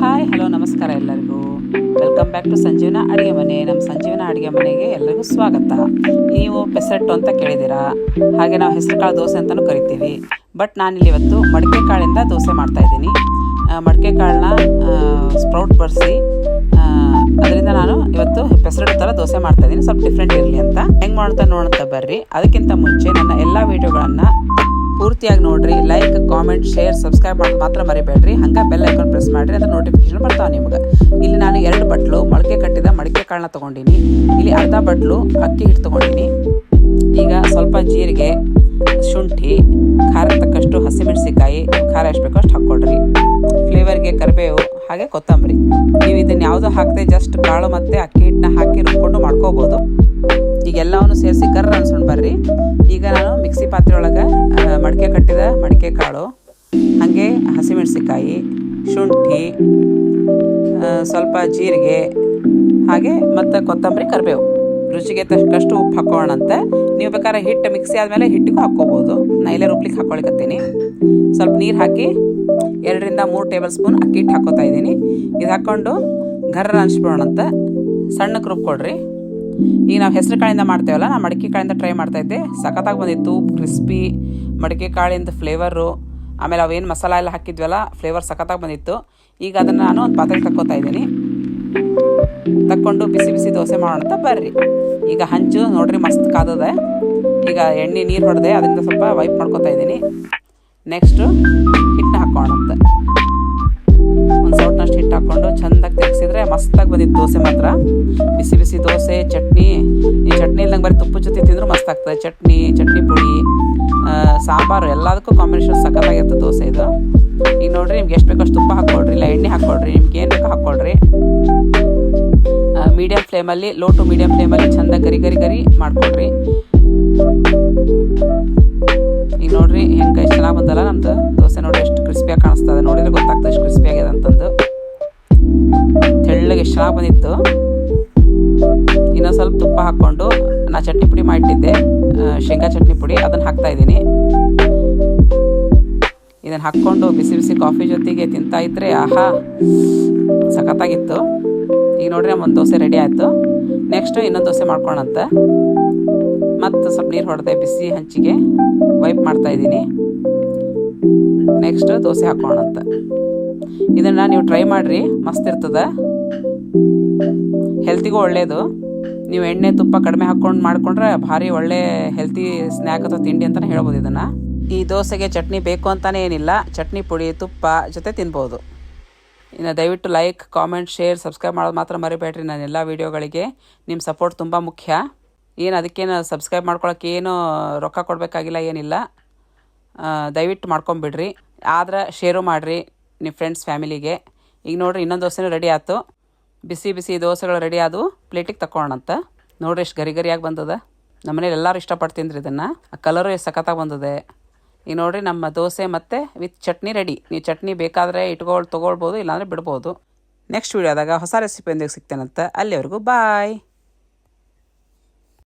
Hi hello ನಮಸ್ಕಾರ ಎಲ್ಲರಿಗೂ. Welcome back to ಸಂಜೀವನ ಅಡುಗೆ ಮನೆ. ನಮ್ಮ ಸಂಜೀವನ ಅಡುಗೆ ಮನೆಗೆ ಎಲ್ಲರಿಗೂ ಸ್ವಾಗತ. ನೀವು ಪೆಸೆಟ್ಟು ಅಂತ ಕೇಳಿದ್ದೀರಾ? ಹಾಗೆ ನಾವು ಹೆಸರು ಕಾಳು ದೋಸೆ ಅಂತಲೂ ಕರಿತೀವಿ. ಬಟ್ ನಾನಿಲ್ಲಿ ಇವತ್ತು ಮಡಿಕೆ ಕಾಳಿಂದ ದೋಸೆ ಮಾಡ್ತಾ ಇದ್ದೀನಿ. ಮಡಿಕೆ ಕಾಳನ್ನ ಸ್ಪ್ರೌಟ್ ಬರೆಸಿ ಅದರಿಂದ ನಾನು ಇವತ್ತು ಪೆಸರಟ್ಟು ಥರ ದೋಸೆ ಮಾಡ್ತಾ ಇದ್ದೀನಿ. ಸ್ವಲ್ಪ ಡಿಫ್ರೆಂಟ್ ಇರಲಿ ಅಂತ. ಹೆಂಗೆ ಮಾಡ್ತಾ ಅಂತ ಬರ್ರಿ. ಅದಕ್ಕಿಂತ ಮುಂಚೆ ನನ್ನ ಎಲ್ಲ ವೀಡಿಯೋಗಳನ್ನು ಪೂರ್ತಿಯಾಗಿ ನೋಡ್ರಿ ಲೈಕ್ ಕಾಮೆಂಟ್ ಶೇರ್ ಸಬ್ಸ್ಕ್ರೈಬ್ ಮಾಡೋದು ಮಾತ್ರ ಮರಿಬೇಡ್ರಿ. ಹಂಗೆ ಬೆಲ್ ಐಕಾನ್ ಪ್ರೆಸ್ ಮಾಡಿರಿ, ಅದ್ರ ನೋಟಿಫಿಕೇಶನ್ ಬರ್ತಾವೆ ನಿಮ್ಗೆ. ಇಲ್ಲಿ ನಾನು ಎರಡು ಬಟ್ಲು, ಮೊಳಕೆ ಕಟ್ಟಿದ ಮಡಿಕೆ ಕಾಳನ್ನ ತೊಗೊಂಡಿನಿ. ಇಲ್ಲಿ ಅರ್ಧ ಬಟ್ಲು, ಅಕ್ಕಿ ಹಿಟ್ಟು ತೊಗೊಂಡಿನಿ. ಈಗ ಸ್ವಲ್ಪ ಜೀರಿಗೆ, ಶುಂಠಿ ಖಾರ ತಕ್ಕಷ್ಟು ಹಸಿಮೆಣಸಿಕಾಯಿ ಖಾರ ಎಷ್ಟು ಬೇಕೋ ಅಷ್ಟು ಹಾಕ್ಕೊಡ್ರಿ ಫ್ಲೇವರ್ಗೆ ಕರಿಬೇವು, ಹಾಗೆ ಕೊತ್ತಂಬರಿ. ನೀವು ಇದನ್ನು ಯಾವುದೋ ಹಾಕದೆ ಜಸ್ಟ್ ಕಾಳು ಮತ್ತು ಅಕ್ಕಿ ಹಿಟ್ಟನ್ನ ಹಾಕಿ ರುಬ್ಕೊಂಡು ಮಾಡ್ಕೋಬೋದು. ಈಗ ಎಲ್ಲವನ್ನು ಸೇರಿಸಿ ಕರ್ರ ಅನ್ಸ್ಕೊಂಡು ಬರ್ರಿ. ಈಗ ನಾನು ಮಿಕ್ಸಿ ಪಾತ್ರೆ ಒಳಗೆ ಮಡಿಕೆ ಕಟ್ಟಿದ ಮಡಿಕೆ ಕಾಳು, ಹಾಗೆ ಹಸಿಮೆಣಸಿಕಾಯಿ ಶುಂಠಿ ಸ್ವಲ್ಪ ಜೀರಿಗೆ, ಹಾಗೆ ಮತ್ತು ಕೊತ್ತಂಬರಿ ಕರಿಬೇವು. ರುಚಿಗೆ ತಕ್ಕಷ್ಟು ಉಪ್ಪು ಹಾಕೋಣಂತೆ ನೀವು ಬೇಕಾದ್ರೆ ಹಿಟ್ಟು ಮಿಕ್ಸಿ ಆದಮೇಲೆ ಹಿಟ್ಟಿಗೂ ಹಾಕ್ಕೋಬೋದು. ನಾ ಇಲ್ಲೇ ರುಬ್ಲಿಕ್ಕೆ ಹಾಕ್ಕೊಳಿಕತ್ತೀನಿ ಸ್ವಲ್ಪ ನೀರು ಹಾಕಿ ಎರಡರಿಂದ ಮೂರು ಟೇಬಲ್ ಸ್ಪೂನ್ ಅಕ್ಕಿ ಹಿಟ್ಟು ಹಾಕೋತಾ ಇದ್ದೀನಿ. ಇದು ಹಾಕ್ಕೊಂಡು ಗರ್ರ ಅನ್ಸ್ಬಿಡೋಣಂತ. ಸಣ್ಣಕ್ಕೆ ರುಬ್ಕೊಡ್ರಿ ಈಗ ನಾವು ಹೆಸರು ಕಾಳಿಂದ ಮಾಡ್ತೇವಲ್ಲ ನಾನು ಮಡಿಕೆ ಕಾಳಿಂದ ಟ್ರೈ ಮಾಡ್ತಾ ಇದ್ದೆ. ಸಖತ್ತಾಗಿ ಬಂದಿತ್ತು ಕ್ರಿಸ್ಪಿ ಮಡಿಕೆ ಕಾಳಿಂದ ಫ್ಲೇವರು ಆಮೇಲೆ ಅವೇನು ಮಸಾಲ ಎಲ್ಲ ಹಾಕಿದ್ವಲ್ಲ ಫ್ಲೇವರ್ ಸಖತ್ತಾಗಿ ಬಂದಿತ್ತು. ಈಗ ಅದನ್ನು ನಾನು ಒಂದು ಪಾತ್ರೆ ತಕ್ಕೋತಾ ಇದ್ದೀನಿ. ತಕ್ಕೊಂಡು ಬಿಸಿ ಬಿಸಿ ದೋಸೆ ಮಾಡೋಣ ಅಂತ ಬರ್ರಿ. ಈಗ ಹಂಚು, ನೋಡ್ರಿ ಮಸ್ತ್ ಕಾದದೆ. ಈಗ ಎಣ್ಣೆ, ನೀರು ಹೊಡೆದೆ, ಅದರಿಂದ ಸ್ವಲ್ಪ ವೈಪ್ ಮಾಡ್ಕೋತಾ ಇದ್ದೀನಿ. ನೆಕ್ಸ್ಟು ಹಿಟ್ಟು ಹಾಕ್ಕೊಂಡು ಚೆಂದಾಗಿ ತೆಗ್ಸಿದ್ರೆ ಮಸ್ತಾಗಿ ಬಂದಿತ್ತು ದೋಸೆ ಮಾತ್ರ. ಬಿಸಿ ಬಿಸಿ ದೋಸೆ, ಚಟ್ನಿ. ಈ ಚಟ್ನಿ ಇಲ್ಲಂಗೆ ಬರೀ ತುಪ್ಪ ಜೊತೆ ತಿಂದರೂ ಮಸ್ತ್ ಆಗ್ತದೆ. ಚಟ್ನಿ ಚಟ್ನಿ ಪುಡಿ ಸಾಂಬಾರು ಎಲ್ಲದಕ್ಕೂ ಕಾಂಬಿನೇಷನ್ ಸಖತ್ತಾಗಿರ್ತದೆ ದೋಸೆ ಇದು. ಈಗ ನೋಡಿರಿ ನಿಮ್ಗೆ ಎಷ್ಟು ಬೇಕಷ್ಟು ತುಪ್ಪ ಹಾಕ್ಕೊಡ್ರಿ, ಇಲ್ಲ ಎಣ್ಣೆ ಹಾಕ್ಕೊಡ್ರಿ, ನಿಮ್ಗೆ ಏನು ಬೇಕೋ ಹಾಕ್ಕೊಡ್ರಿ. ಮೀಡಿಯಮ್ ಫ್ಲೇಮಲ್ಲಿ ಲೋ ಟು ಮೀಡಿಯಮ್ ಫ್ಲೇಮಲ್ಲಿ ಚಂದ ಗರಿ ಗರಿ ಗರಿ ಮಾಡ್ಕೊಡ್ರಿ. ಈಗ ನೋಡ್ರಿ ಹೆಂಗೆ ಎಷ್ಟು ಚೆನ್ನಾಗಿ ಬಂದಲ್ಲ ನಮ್ದು ದೋಸೆ ನೋಡಿ ಎಷ್ಟು ಕ್ರಿಸ್ಪಿಯಾಗಿ ಕಾಣಿಸ್ತದೆ ನೋಡಿದ್ರೆ ಗೊತ್ತಾಗ್ತದೆ ಎಷ್ಟು ಕ್ರಿಸ್ಪಿ ಆಗಿದೆ ಅಂತಂದು. ಎಷ್ಟು ಚೆನ್ನಾಗಿ ಬಂದಿತ್ತು. ಇನ್ನೊಂದು ಸ್ವಲ್ಪ ತುಪ್ಪ ಹಾಕ್ಕೊಂಡು ನಾ ಚಟ್ನಿ ಪುಡಿ ಮಾಡಿಟ್ಟಿದ್ದೆ. ಶೇಂಗಾ ಚಟ್ನಿ ಪುಡಿ, ಅದನ್ನು ಹಾಕ್ತಾ ಇದ್ದೀನಿ. ಇದನ್ನು ಹಾಕ್ಕೊಂಡು ಬಿಸಿ ಬಿಸಿ ಕಾಫಿ ಜೊತೆಗೆ ತಿಂತಾ ಇದ್ರೆ, ಆಹಾ, ಸಖತ್ತಾಗಿತ್ತು. ಈಗ ನೋಡ್ರಿ ನಮ್ಮ ಒಂದು ದೋಸೆ ರೆಡಿ ಆಯಿತು. ನೆಕ್ಸ್ಟು ಇನ್ನೊಂದು ದೋಸೆ ಮಾಡ್ಕೊಳಂತೆ. ಮತ್ತು ಸ್ವಲ್ಪ ನೀರು ಹೊಡೆದೆ, ಬಿಸಿ ಹಂಚಿಗೆ ವೈಪ್ ಮಾಡ್ತಾ ಇದ್ದೀನಿ. ನೆಕ್ಸ್ಟ್ ದೋಸೆ ಹಾಕ್ಕೊಳಂತೆ. ಇದನ್ನು ನೀವು ಟ್ರೈ ಮಾಡಿರಿ, ಮಸ್ತ್ ಇರ್ತದೆ. ಹೆಲ್ತಿಗೂ ಒಳ್ಳೆಯದು ನೀವು ಎಣ್ಣೆ, ತುಪ್ಪ ಕಡಿಮೆ ಹಾಕ್ಕೊಂಡು ಮಾಡಿಕೊಂಡ್ರೆ ಭಾರಿ ಒಳ್ಳೆ ಹೆಲ್ತಿ ಸ್ನ್ಯಾಕ್ ಅಥವಾ ತಿಂಡಿ ಅಂತಲೇ ಹೇಳ್ಬೋದು ಇದನ್ನು. ಈ ದೋಸೆಗೆ ಚಟ್ನಿ ಬೇಕು ಅಂತಲೇ ಏನಿಲ್ಲ. ಚಟ್ನಿ ಪುಡಿ, ತುಪ್ಪ ಜೊತೆ ತಿನ್ಬೋದು. ಇನ್ನು ದಯವಿಟ್ಟು ಲೈಕ್ ಕಾಮೆಂಟ್ ಶೇರ್ ಸಬ್ಸ್ಕ್ರೈಬ್ ಮಾಡೋದು ಮಾತ್ರ ಮರಿಬೇಡ್ರಿ ನಾನು ಎಲ್ಲ ವೀಡಿಯೋಗಳಿಗೆ ನಿಮ್ಮ ಸಪೋರ್ಟ್ ತುಂಬ ಮುಖ್ಯ. ಏನು ಅದಕ್ಕೇನು ಸಬ್ಸ್ಕ್ರೈಬ್ ಮಾಡ್ಕೊಳಕ್ಕೆ ಏನು ರೊಕ್ಕ ಕೊಡಬೇಕಾಗಿಲ್ಲ, ಏನಿಲ್ಲ. ದಯವಿಟ್ಟು ಮಾಡ್ಕೊಂಬಿಡ್ರಿ. ಆದ್ರೆ ಶೇರು ಮಾಡಿರಿ ನಿಮ್ಮ ಫ್ರೆಂಡ್ಸ್ ಫ್ಯಾಮಿಲಿಗೆ ಈಗ ನೋಡಿರಿ ಇನ್ನೊಂದು ದೋಸೆನೂ ರೆಡಿ ಆಯ್ತು. ಬಿಸಿ ಬಿಸಿ ದೋಸೆಗಳು ರೆಡಿ ಆದವು. ಪ್ಲೇಟಿಗೆ ತಗೊಳ್ಳೋಣಂತ ನೋಡ್ರಿ ಎಷ್ಟು ಗರಿ ಗರಿಯಾಗಿ ಬಂದದ. ನಮ್ಮನೇಲಿ ಎಲ್ಲರೂ ಇಷ್ಟಪಟ್ಟು ಇದನ್ನು. ಆ ಕಲರು ಎಷ್ಟು ಸಖತ್ತಾಗಿ ಬಂದದೆ. ಈಗ ನೋಡ್ರಿ ನಮ್ಮ ದೋಸೆ ಮತ್ತು ವಿತ್ ಚಟ್ನಿ ರೆಡಿ ನೀವು ಚಟ್ನಿ ಬೇಕಾದರೆ ಇಟ್ಕೊಳ್, ತೊಗೊಳ್ಬೋದು, ಇಲ್ಲಾಂದರೆ ಬಿಡ್ಬೋದು. ನೆಕ್ಸ್ಟ್ ವೀಡಿಯೋದಾಗ ಹೊಸ ರೆಸಿಪಿಯೊಂದಿಗೆ ಸಿಗ್ತೇನಂತ. ಅಲ್ಲಿವರೆಗೂ ಬಾಯ್